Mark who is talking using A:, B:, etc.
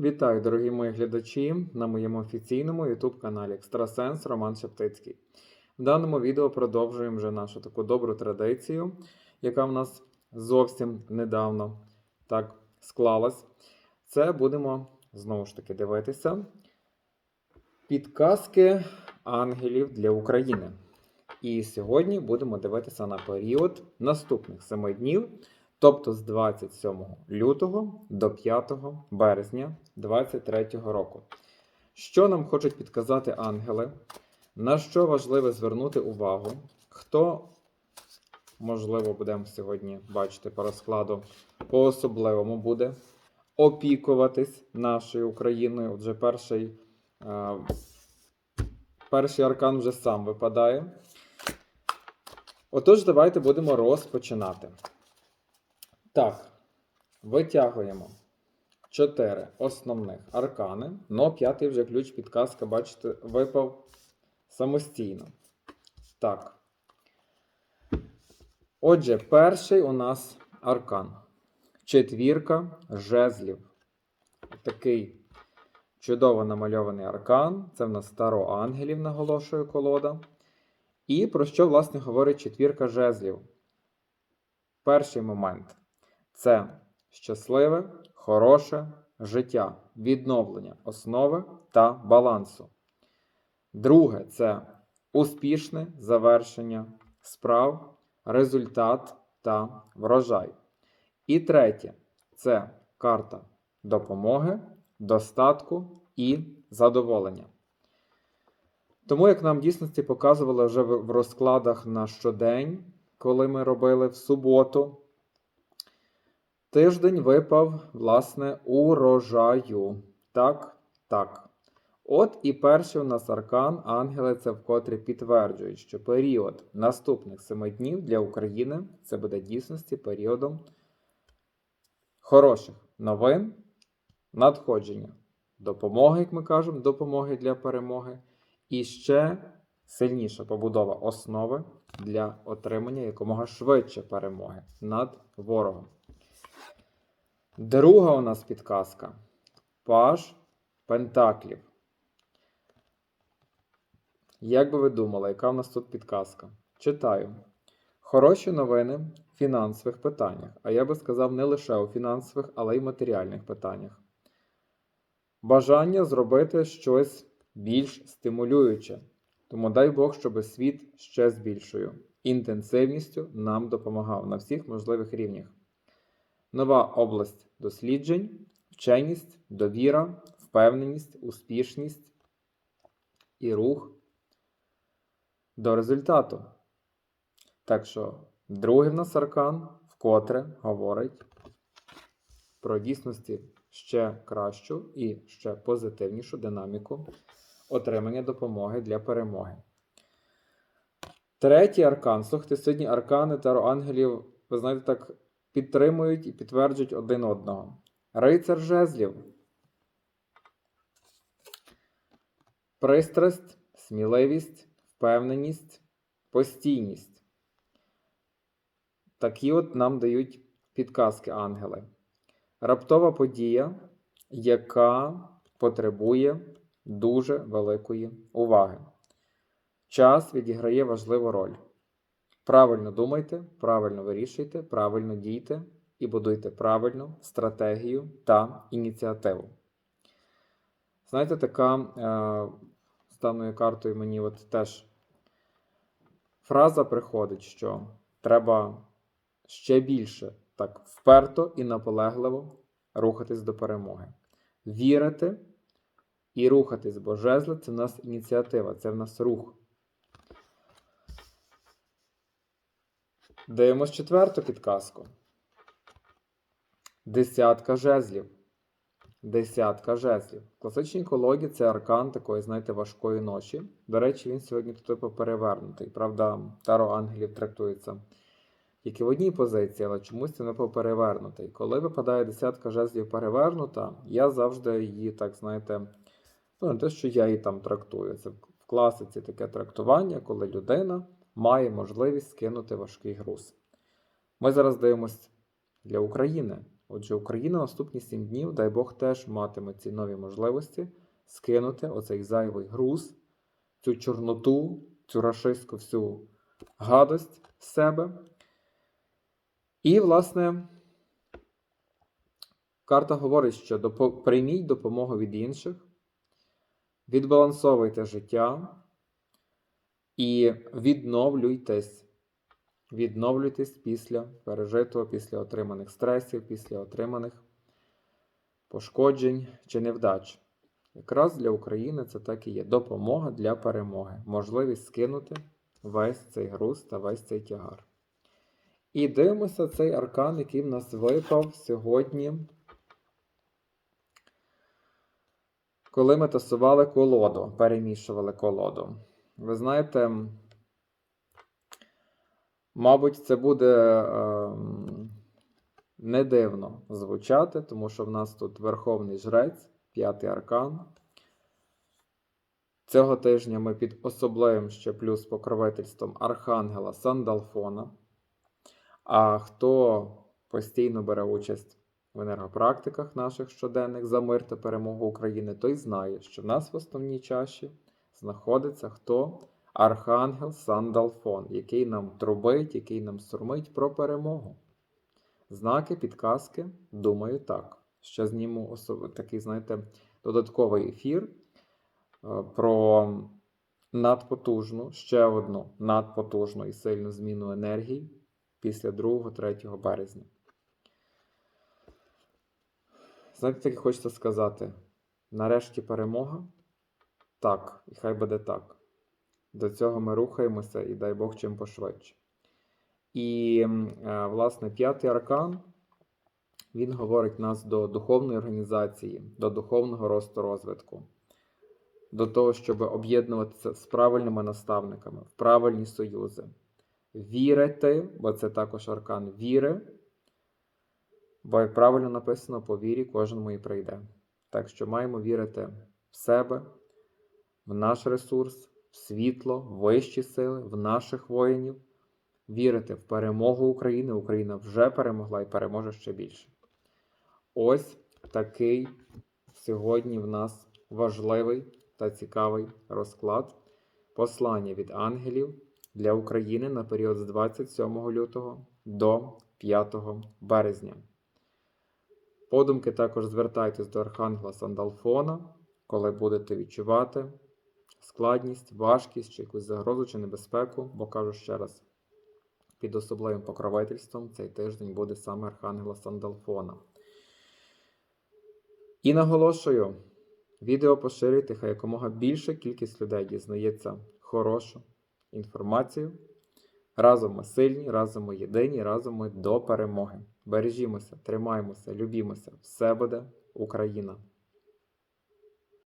A: Вітаю, дорогі мої глядачі, на моєму офіційному YouTube каналі Екстрасенс Роман Шептицький. В даному відео продовжуємо вже нашу таку добру традицію, яка в нас зовсім недавно так склалась. Це будемо знову ж таки дивитися підказки ангелів для України. І сьогодні будемо дивитися на період наступних 7 днів, тобто з 27 лютого до 5 березня 2023 року. Що нам хочуть підказати ангели? На що важливо звернути увагу? Хто, можливо, будемо сьогодні бачити по розкладу, по-особливому буде опікуватись нашою Україною? Отже, перший, е, перший аркан вже сам випадає. Отож, давайте будемо розпочинати. Так, витягуємо чотири основних аркани. Но п'ятий вже ключ підказка, бачите, випав самостійно. Так. Отже, перший у нас аркан. Четвірка жезлів. Такий чудово намальований аркан. Це в нас старо ангелів, наголошує колода. І про що, власне, говорить четвірка жезлів? Перший момент це щасливе, хороше життя, відновлення основи та балансу. Друге це успішне завершення справ, результат та врожай. І третє це карта допомоги, достатку і задоволення. Тому, як нам в дійсності показували вже в розкладах на щодень, коли ми робили в суботу, тиждень випав, власне, урожаю. Так, так. От і перший у нас аркан ангели це вкотре підтверджують, що період наступних семи днів для України це буде дійсності періодом хороших новин, надходження, допомоги, як ми кажемо, допомоги для перемоги. І ще сильніша побудова основи для отримання якомога швидше перемоги над ворогом. Друга у нас підказка. Паж Пентаклів. Як би ви думали, яка в нас тут підказка? Читаю. Хороші новини в фінансових питаннях. А я би сказав не лише у фінансових, але й матеріальних питаннях. Бажання зробити щось більш стимулююче. Тому дай Бог, щоб світ ще з більшою інтенсивністю нам допомагав на всіх можливих рівнях. Нова область досліджень, вченість, довіра, впевненість, успішність і рух до результату. Так що, другий в нас аркан вкотре говорить про дійсності ще кращу і ще позитивнішу динаміку отримання допомоги для перемоги. Третій аркан. Слухайте, сьогодні аркани Таро ангелів, ви знаєте, так підтримують і підтверджують один одного. Рицар жезлів. Пристрасть, сміливість, впевненість, постійність. Такі от нам дають підказки ангели. Раптова подія, яка потребує дуже великої уваги. Час відіграє важливу роль. Правильно думайте, правильно вирішуйте, правильно дійте і будуйте правильну стратегію та ініціативу. Знаєте, така е, станою картою мені от теж фраза приходить, що треба ще більше так вперто і наполегливо рухатись до перемоги. Вірити і рухатись, бо жезли це в нас ініціатива, це в нас рух. Дивимось четверту підказку. Десятка жезлів. Десятка жезлів. В класичній колоді це аркан такої, знаєте, важкої ночі. До речі, він сьогодні тут типу перевернутий. Правда, таро ангелів трактується тільки в одній позиції, але чомусь це не перевернутий. Коли випадає десятка жезлів перевернута, я завжди її, так знаєте, ну, не те, що я її там трактую. Це в класиці таке трактування, коли людина має можливість скинути важкий груз. Ми зараз дивимося для України, Отже, Україна наступні 7 днів, дай Бог, теж матиме ці нові можливості скинути оцей зайвий груз, цю чорноту, цю рашистську всю гадость з себе. І, власне, карта говорить, що прийміть допомогу від інших, відбалансовуйте життя і відновлюйтесь. Відновлюйтесь після пережитого, після отриманих стресів, після отриманих пошкоджень чи невдач. Якраз для України це так і є допомога для перемоги, можливість скинути весь цей груз та весь цей тягар. І дивимося цей аркан, який в нас випав сьогодні, коли ми тасували колоду, перемішували колоду. Ви знаєте, мабуть, це буде ем, не дивно звучати, тому що в нас тут Верховний Жрець, п'ятий аркан. Цього тижня ми під особливим ще плюс покровительством Архангела Сандалфона. А хто постійно бере участь в енергопрактиках наших щоденних за мир та перемогу України, той знає, що в нас в основній чаші знаходиться хто? Архангел Сандалфон, який нам трубить, який нам сурмить про перемогу. Знаки, підказки, думаю, так. Ще зніму особ... такий, знаєте, додатковий ефір е, про надпотужну, ще одну надпотужну і сильну зміну енергії після 2-3 березня. Знаєте, так і хочеться сказати: нарешті перемога. Так, і хай буде так. До цього ми рухаємося і дай Бог чим пошвидше. І, е, власне, п'ятий аркан, він говорить нас до духовної організації, до духовного росту розвитку, до того, щоб об'єднуватися з правильними наставниками, в правильні союзи, вірити, бо це також аркан віри, бо, як правильно написано, по вірі кожному і прийде. Так що маємо вірити в себе, в наш ресурс, в світло, вищі сили, в наших воїнів, вірити в перемогу України. Україна вже перемогла і переможе ще більше. Ось такий сьогодні в нас важливий та цікавий розклад. Послання від ангелів для України на період з 27 лютого до 5 березня. Подумки також звертайтесь до Архангела Сандалфона, коли будете відчувати складність, важкість чи якусь загрозу чи небезпеку, бо кажу ще раз, під особливим покровительством цей тиждень буде саме Архангела Сандалфона. І наголошую, відео поширюйте, хай якомога більша кількість людей дізнається хорошу інформацію. Разом ми сильні, разом ми єдині, разом ми до перемоги. Бережімося, тримаємося, любімося. Все буде Україна!